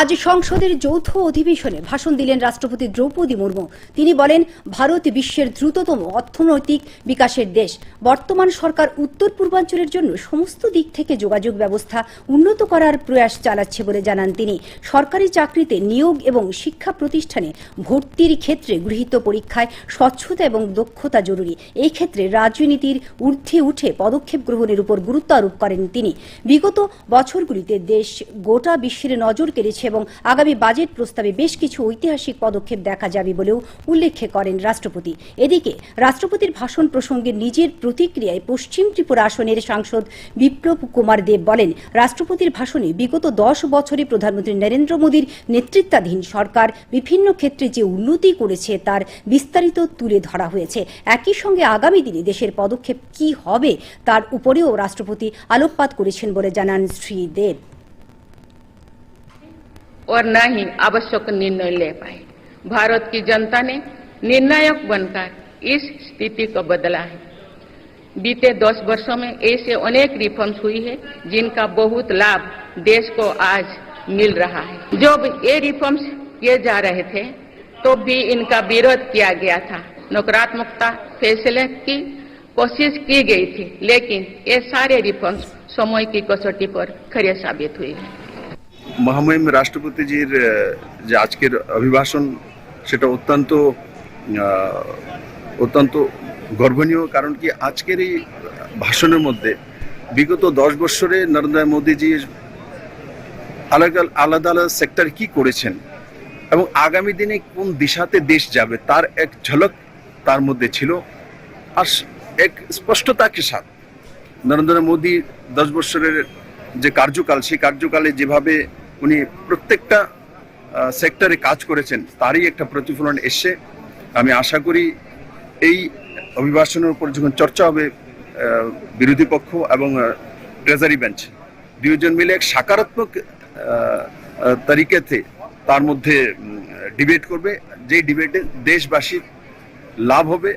আজ সংসদের যৌথ অধিবেশনে ভাষণ দিলেন রাষ্ট্রপতি দ্রৌপদী মুর্মু। তিনি বলেন, ভারত বিশ্বের দ্রুততম অর্থনৈতিক বিকাশের দেশ। বর্তমান সরকার উত্তর পূর্বাঞ্চলের জন্য সমস্ত দিক থেকে যোগাযোগ ব্যবস্থা উন্নত করার প্রয়াস চালাচ্ছে বলে জানান তিনি। সরকারি চাকরিতে নিয়োগ এবং শিক্ষা প্রতিষ্ঠানে ভর্তির ক্ষেত্রে গৃহীত পরীক্ষায় স্বচ্ছতা এবং দক্ষতা জরুরি। এই ক্ষেত্রে রাজনীতির ঊর্ধ্বে উঠে পদক্ষেপ গ্রহণের উপর গুরুত্ব আরোপ করেন তিনি। বিগত বছরগুলিতে দেশ গোটা বিশ্বের নজর কেড়েছে এবং আগামী বাজেট প্রস্তাবে বেশ কিছু ঐতিহাসিক পদক্ষেপ দেখা যাবে বলেও উল্লেখ করেন রাষ্ট্রপতি। এদিকে, রাষ্ট্রপতির ভাষণ প্রসঙ্গে নিজের প্রতিক্রিয়ায় পশ্চিম ত্রিপুরা আসনের সাংসদ বিপ্লব কুমার দেব বলেন, রাষ্ট্রপতির ভাষণে বিগত দশ বছরে প্রধানমন্ত্রী নরেন্দ্র মোদীর নেতৃত্বাধীন সরকার বিভিন্ন ক্ষেত্রে যে উন্নতি করেছে তার বিস্তারিত তুলে ধরা হয়েছে। একই সঙ্গে আগামী দিনে দেশের পদক্ষেপ কি হবে তার উপরেও রাষ্ট্রপতি আলোকপাত করেছেন বলে জানান শ্রী দেব। और न ही आवश्यक निर्णय ले पाए। भारत की जनता ने निर्णायक बनकर इस स्थिति को बदला है। बीते दस वर्षों में ऐसे अनेक रिफॉर्म्स हुई है, जिनका बहुत लाभ देश को आज मिल रहा है। जब ये रिफॉर्म्स किए जा रहे थे तो भी इनका विरोध किया गया था। नकारात्मकता फैसले की कोशिश की गई थी, लेकिन ये सारे रिफॉर्म्स समय की कसौटी पर खरे साबित हुए हैं। মহামহিম রাষ্ট্রপতিজির যে আজকের অভিভাষণ সেটা অত্যন্ত অত্যন্ত গর্বনীয়। কারণ কি আজকের এই ভাষণের মধ্যে বিগত দশ বছরে নরেন্দ্র মোদীজি আলাদা আলাদা আলাদা সেক্টর কি করেছেন এবং আগামী দিনে কোন দিশাতে দেশ যাবে, তার এক ঝলক তার মধ্যে ছিল। আর এক স্পষ্টতাকে সাথ নরেন্দ্র মোদী দশ বছরের যে কার্যকাল, সেই কার্যকালে যেভাবে উনি প্রত্যেকটা সেক্টরে কাজ করেছেন, তারই একটা প্রতিফলন এসছে। আমি আশা করি এই অভিবাসনের উপর যখন চর্চা হবে বিরোধী পক্ষ এবং ট্রেজারি বেঞ্চ দুজন মিলে এক সাকারাত্মক তরিকাতে তার মধ্যে ডিবেট করবে। যে ডিবেটে দেশবাসীর লাভ হবে